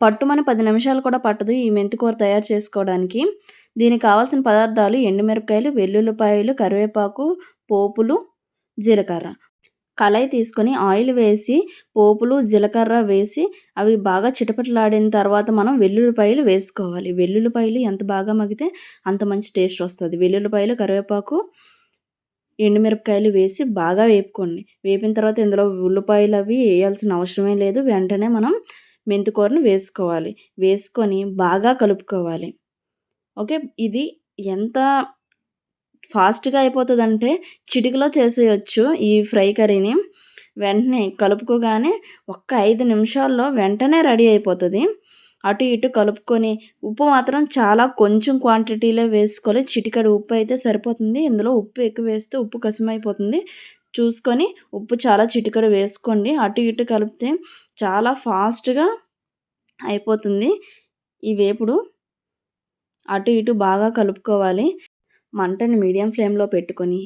పట్టుమని పది నిమిషాలు కూడా పట్టదు ఈ మెంతికూర తయారు చేసుకోవడానికి. దీనికి కావాల్సిన పదార్థాలు ఎండుమిరపకాయలు వెల్లుల్లిపాయలు కరివేపాకు పోపులు జీలకర్ర. కళాయి తీసుకొని ఆయిల్ వేసి పోపులు జీలకర్ర వేసి అవి బాగా చిటపటలాడిన తర్వాత మనం వెల్లుల్లిపాయలు వేసుకోవాలి. వెల్లుల్లిపాయలు ఎంత బాగా మగితే అంత మంచి టేస్ట్ వస్తుంది. వెల్లుల్లిపాయలు కరివేపాకు ఎండుమిరపకాయలు వేసి బాగా వేపుకోండి. వేపిన తర్వాత ఇందులో ఉల్లిపాయలు అవి వేయాల్సిన అవసరమే లేదు. వెంటనే మనం మెంతికూరను వేసుకోవాలి. వేసుకొని బాగా కలుపుకోవాలి. ఓకే? ఇది ఎంత ఫాస్ట్గా అయిపోతుందంటే చిటికలో చేసేయచ్చు ఈ ఫ్రై కర్రీని. వెంటనే కలుపుకోగానే ఒక్క ఐదు నిమిషాల్లో వెంటనే రెడీ అయిపోతుంది. అటు ఇటు కలుపుకొని ఉప్పు మాత్రం చాలా కొంచెం క్వాంటిటీలో వేసుకోవాలి చిటికడు ఉప్పు అయితే సరిపోతుంది. ఇందులో ఉప్పు ఎక్కువ వేస్తే ఉప్పు కసమైపోతుంది. చూసుకొని ఉప్పు చాలా చిటికడు వేసుకోండి. అటు ఇటు కలిపితే చాలా ఫాస్ట్గా అయిపోతుంది. ఈ వేపుడు అటు ఇటు బాగా కలుపుకోవాలి. మంటని మీడియం ఫ్లేమ్లో పెట్టుకొని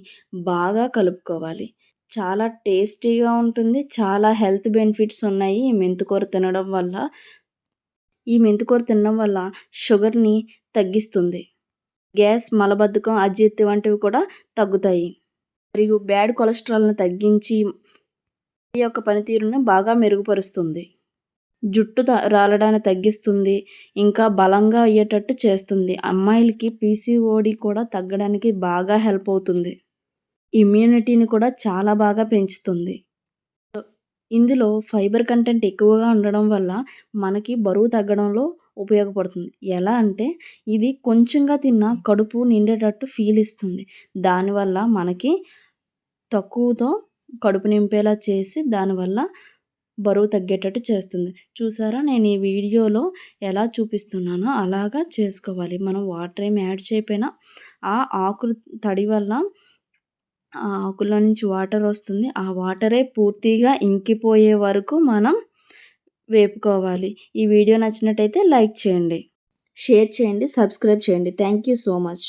బాగా కలుపుకోవాలి. చాలా టేస్టీగా ఉంటుంది. చాలా హెల్త్ బెనిఫిట్స్ ఉన్నాయి ఈ మెంతికూర తినడం వల్ల. ఈ మెంతికూర తినడం వల్ల షుగర్ని తగ్గిస్తుంది. గ్యాస్ మలబద్ధకం అజీర్తి వంటివి కూడా తగ్గుతాయి. మరియు బ్యాడ్ కొలెస్ట్రాల్ని తగ్గించి ఈ యొక్క పనితీరును బాగా మెరుగుపరుస్తుంది. జుట్టు రాలడాన్ని తగ్గిస్తుంది. ఇంకా బలంగా అయ్యేటట్టు చేస్తుంది. అమ్మాయిలకి పీసీఓడి కూడా తగ్గడానికి బాగా హెల్ప్ అవుతుంది. ఇమ్యూనిటీని కూడా చాలా బాగా పెంచుతుంది. ఇందులో ఫైబర్ కంటెంట్ ఎక్కువగా ఉండడం వల్ల మనకి బరువు తగ్గడంలో ఉపయోగపడుతుంది. ఎలా అంటే ఇది కొంచెంగా తిన్నా కడుపు నిండేటట్టు ఫీల్ ఇస్తుంది. దానివల్ల మనకి తక్కువతో కడుపు నింపేలా చేసి దానివల్ల బరువు తగ్గేటట్టు చేస్తుంది. చూసారా? నేను ఈ వీడియోలో ఎలా చూపిస్తున్నానో అలాగా చేసుకోవాలి. మనం వాటర్ ఏమి యాడ్ చేయకపోయినా ఆ ఆకులు తడి వల్ల ఆ ఆకుల్లో నుంచి వాటర్ వస్తుంది. ఆ వాటరే పూర్తిగా ఇంకిపోయే వరకు మనం వేపుకోవాలి. ఈ వీడియో నచ్చినట్టయితే లైక్ చేయండి. షేర్ చేయండి. సబ్స్క్రైబ్ చేయండి. Thank you so much.